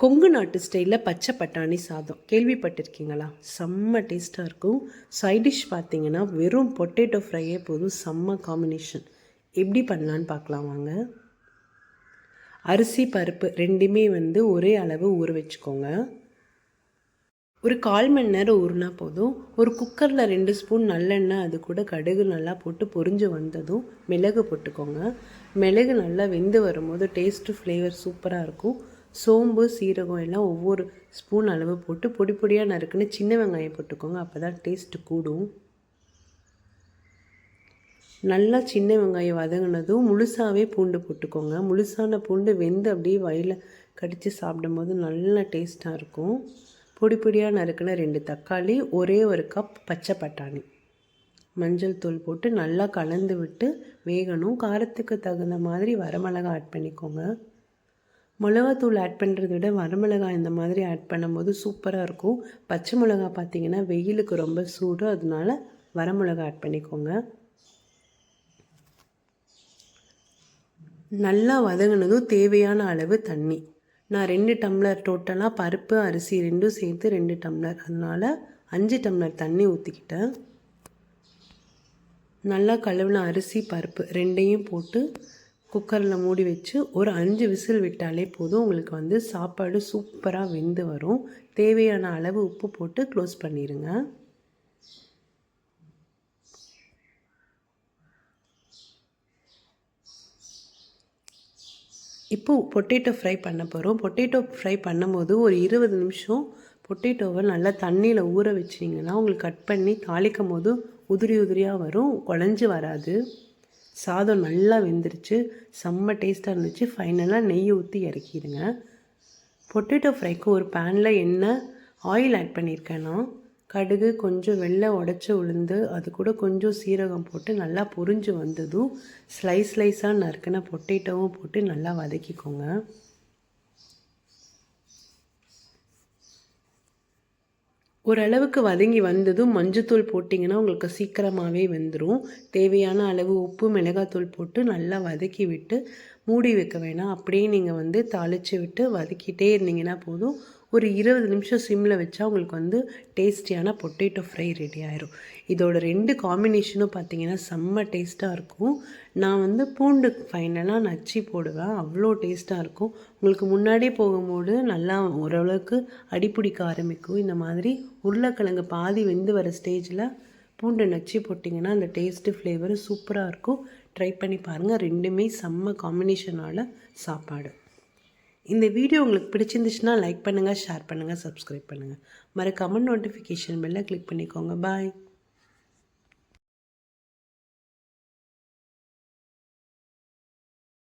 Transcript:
கொங்கு நாட்டு ஸ்டைலில் பச்சை பட்டாணி சாதம். கேள்விப்பட்டிருக்கீங்களா? செம்ம டேஸ்ட்டாக இருக்கும். சைட் டிஷ் பார்த்தீங்கன்னா வெறும் பொட்டேட்டோ ஃப்ரையே போதும். செம்ம காம்பினேஷன் எப்படி பண்ணலான்னு பார்க்கலாம் வாங்க. அரிசி பருப்பு ரெண்டுமே வந்து ஒரே அளவு ஊற வச்சுக்கோங்க. ஒரு கால் மணி நேரம் ஊறினா போதும். ஒரு குக்கரில் ரெண்டு ஸ்பூன் நல்லெண்ணெய் அது கூட கடுகு நல்லா போட்டு பொரிஞ்சு வந்ததும் மிளகு போட்டுக்கோங்க. மிளகு நல்லா வெந்து வரும்போது டேஸ்ட்டு ஃப்ளேவர் சூப்பராக இருக்கும். சோம்பு சீரகம் எல்லாம் ஒவ்வொரு ஸ்பூன் அளவு போட்டு பொடி பொடியாக நறுக்குன்னு சின்ன வெங்காயம் போட்டுக்கோங்க. அப்போ தான் டேஸ்ட்டு கூடும். நல்லா சின்ன வெங்காயம் வதங்கினதும் முழுசாகவே பூண்டு போட்டுக்கோங்க. முழுசான பூண்டு வெந்து அப்படியே வயலில் கடித்து சாப்பிடும்போது நல்ல டேஸ்ட்டாக இருக்கும். பொடி பொடியாக நறுக்கின ரெண்டு தக்காளி ஒரே ஒரு கப் பச்சை பட்டாணி. மஞ்சள் தூள் போட்டு நல்லா கலந்து விட்டு வேகணும். காரத்துக்கு தகுந்த மாதிரி வரமிளகா ஆட் பண்ணிக்கோங்க. மிளகாத்தூள் ஆட் பண்ணுறத விட வரமிளகாய் இந்த மாதிரி ஆட் பண்ணும்போது சூப்பராக இருக்கும். பச்சை மிளகா பார்த்திங்கன்னா வெயிலுக்கு ரொம்ப சூடு அதனால வரமிளகா ஆட் பண்ணிக்கோங்க. நல்லா வதங்கினதும் தேவையான அளவு தண்ணி. நான் ரெண்டு டம்ளர் டோட்டலாக பருப்பு அரிசி ரெண்டும் சேர்த்து ரெண்டு டம்ளர். அதனால் அஞ்சு டம்ளர் தண்ணி ஊற்றிக்கிட்டேன் நல்லா கழுவின அரிசி பருப்பு ரெண்டையும் போட்டு குக்கரில் மூடி வச்சு ஒரு அஞ்சு விசில் விட்டாலே போதும். உங்களுக்கு வந்து சாப்பாடு சூப்பராக வெந்து வரும். தேவையான அளவு உப்பு போட்டு க்ளோஸ் பண்ணிடுங்க இப்போது பொட்டேட்டோ ஃப்ரை பண்ண போகிறோம் பொட்டேட்டோ ஃப்ரை பண்ணும்போது ஒரு இருபது நிமிஷம் பொட்டேட்டோவை நல்லா தண்ணியில் ஊற வச்சிங்கன்னா உங்களுக்கு கட் பண்ணி தாளிக்கும் போது உதிரி உதிரியாக வரும். குழஞ்சி வராது. சாதம் நல்லா வெந்துருச்சு. செம்ம டேஸ்ட்டாக இருந்துச்சு. ஃபைனலாக நெய் ஊற்றி இறக்கிடுங்க. பொட்டேட்டோ ஃப்ரைக்கு ஒரு பேனில் எண்ணெய் ஆயில் ஆட் பண்ணியிருக்கேன் நான். கடுகு கொஞ்சம் வெள்ளை உடச்சி உளுந்து அது கூட கொஞ்சம் சீரகம் போட்டு நல்லா பொரிஞ்சு வந்ததும் ஸ்லைஸ் ஸ்லைஸாக நறுக்கின பொட்டேட்டோவும் போட்டு நல்லா வதக்கிக்கோங்க. ஓரளவுக்கு வதங்கி வந்ததும் மஞ்சத்தூள் போட்டிங்கன்னா உங்களுக்கு சீக்கிரமாகவே வெந்துடும் தேவையான அளவு உப்பு மிளகாத்தூள் போட்டு நல்லா வதக்கி விட்டு மூடி வைக்க வேணாம். அப்படியே நீங்கள் வந்து தாளித்து விட்டு வதக்கிட்டே இருந்தீங்கன்னா போதும். ஒரு இருபது நிமிஷம் சிம்மில் வச்சா உங்களுக்கு வந்து டேஸ்டியான பொட்டேட்டோ ஃப்ரை ரெடி ஆயிரும். இதோட ரெண்டு காம்பினேஷனும் பார்த்தீங்கன்னா செம்ம டேஸ்ட்டாக இருக்கும். நான் வந்து பூண்டு ஃபைனலாக நச்சு போடுவேன். அவ்வளோ டேஸ்ட்டாக இருக்கும். உங்களுக்கு முன்னாடியே போகும்போது நல்லா ஓரளவுக்கு அடிப்பிடிக்க ஆரம்பிக்கும். இந்த மாதிரி உருளைக்கிழங்கு பாதி வெந்து வர ஸ்டேஜில் பூண்டை நச்சு போட்டிங்கன்னா அந்த டேஸ்ட்டு ஃப்ளேவர் சூப்பராக இருக்கும். ட்ரை பண்ணி பாருங்கள் ரெண்டுமே செம்ம காம்பினேஷனால் சாப்பாடு. இந்த வீடியோ உங்களுக்கு பிடிச்சிருந்துச்சுன்னா லைக் பண்ணுங்கள் ஷேர் பண்ணுங்கள் சப்ஸ்கிரைப் பண்ணுங்கள் மறக்காமல் நோட்டிஃபிகேஷன் பெல்லை கிளிக் பண்ணிக்கோங்க. பாய்